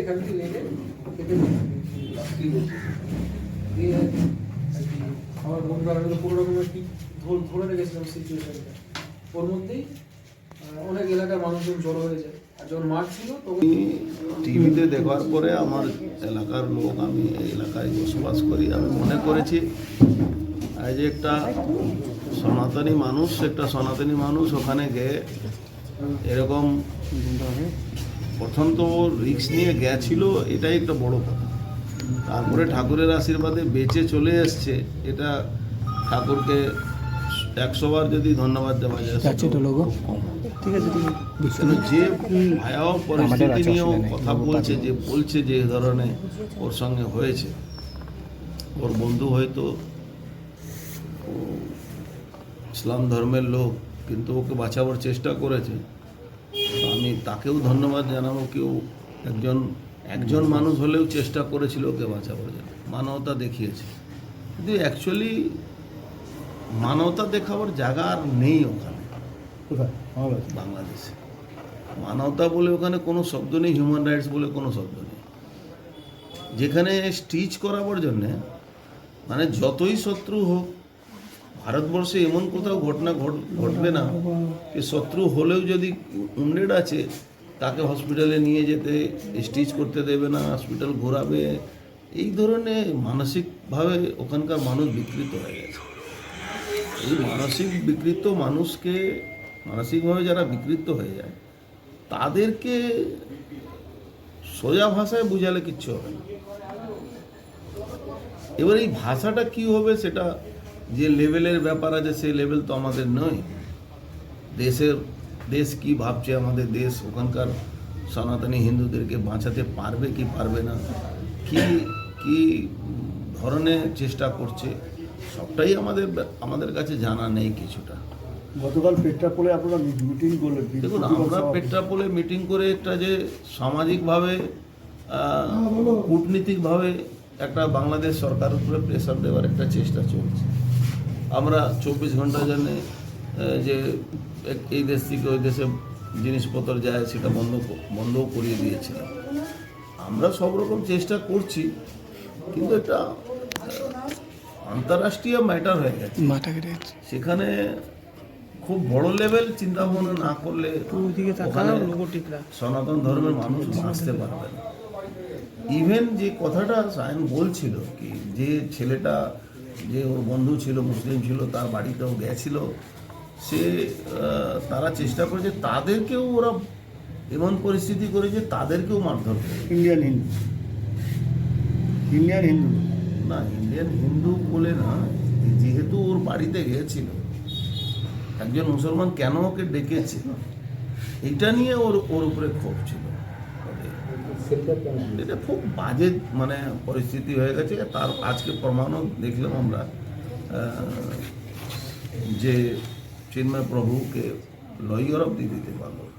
এখান থেকে লেগে কেটে দিয়ে আর কি আমার বন্ধু আর আমি পুরো রকমের কি ধরে ধরে রেখেছিলাম সিচুয়েশনটা ওর মধ্যেই অনেক এলাকার মানুষজন জড়ো হয়ে যায়। আর যখন মাঠ ছিল তখন টিভিতে দেখার পরে আমার এলাকার লোক আমি এই এলাকায় বসবাস করি। আমি মনে করেছি আজ একটা সনাতনী মানুষ একটা সনাতনী মানুষ ওখানে গিয়ে এরকম প্রথম তো রিক্স নিয়ে গেছিল এটাই একটা বড় কথা। তারপরে ঠাকুরের আশীর্বাদে বেঁচে চলে এসছে এটা ঠাকুরকে একশোবার যদি ধন্যবাদ দেওয়া যায় ঠিক আছে যে ভয়াবহ পরিস্থিতি নিয়েও কথা বলছে যে বলছে যে ধরনের ওর সঙ্গে হয়েছে। ওর বন্ধু হয়তো ইসলাম ধর্মের লোক কিন্তু ওকে বাঁচাবার চেষ্টা করেছে। আমি তাকেও ধন্যবাদ জানাব কেউ একজন একজন মানুষ হলেও চেষ্টা করেছিল ওকে বাঁচাবার জন্য। মানবতা দেখিয়েছে। কিন্তু অ্যাকচুয়ালি মানবতা দেখাবার জায়গা আর নেই ওখানে। কোথায়? বাংলাদেশে? মানবতা বলে ওখানে কোনো শব্দ নেই হিউম্যান রাইটস বলে কোনো শব্দ নেই। যেখানে স্টিচ করাবার জন্যে মানে যতই শত্রু হোক ভারতবর্ষে এমন কোথাও ঘটনা ঘট- ঘটবে না যে শত্রু হলেও যদি উন্ডেড আছে, তাকে হসপিটালে নিয়ে যেতে, স্টিচ করতে দেবে না, হসপিটাল ঘোরাবে, এই ধরনের মানসিকভাবে ওখানকার মানুষ বিকৃত হয়ে গেছে। এই মানসিক বিকৃত মানুষকে, মানসিকভাবে যারা বিকৃত হয়ে যায়, তাদেরকে সোজা ভাষায় বুঝালে কিচ্ছু হবে না। এবার এই ভাষাটা কি হবে সেটা যে লেভেলের ব্যাপার আছে সেই লেভেল তো আমাদের নয়। দেশের দেশ কি ভাবছে আমাদের দেশ? ওখানকার সনাতনী হিন্দুদেরকে বাঁচাতে পারবে কি পারবে না? কি কি ধরনের চেষ্টা করছে? সবটাই আমাদের আমাদের কাছে জানা নেই কিছুটা। গতকাল পেট্রাপোলে আপনারা মিটিং করলেন দেখুন আমরা পেট্রাপোলে মিটিং করে একটা যে সামাজিকভাবে কূটনীতিকভাবে একটা বাংলাদেশ সরকারের উপরে প্রেশার দেওয়ার একটা চেষ্টা চলছে। আমরা চব্বিশ ঘণ্টা জন্য যে এই দেশ থেকে ওই দেশে জিনিসপত্র যায় সেটা বন্ধ বন্ধও করিয়ে দিয়েছিলাম। আমরা সব রকম চেষ্টা করছি কিন্তু এটা আন্তরাষ্ট্রীয় ম্যাটার হয়ে গেছে। সেখানে খুব বড় লেভেল চিন্তা ভাবনা না করলে সনাতন ধর্মের মানুষ বাঁচতে পারবে না। ইভেন যে কথাটা সায়ন বলছিল কি যে ছেলেটা যে ওর বন্ধু ছিল মুসলিম ছিল তার বাড়িতেও গেছিল সে তারা চেষ্টা করেছে তাদেরকেও ওরা এমন পরিস্থিতি করেছে তাদেরকেও মারধর করে। ইন্ডিয়ান হিন্দু ইন্ডিয়ান হিন্দু না ইন্ডিয়ান হিন্দু বলে না যেহেতু ওর বাড়িতে গিয়েছিল একজন মুসলমান কেন ওকে ডেকেছে? এটা নিয়ে ওর ওর উপরে ক্ষোভ ছিল। এটা খুব বাজে মানে পরিস্থিতি হয়ে গেছে তার আজকে প্রমাণও দেখলাম আমরা আহ, যে চিন্ময় প্রভুকে লইয়র অব্দি দিতে পারল না।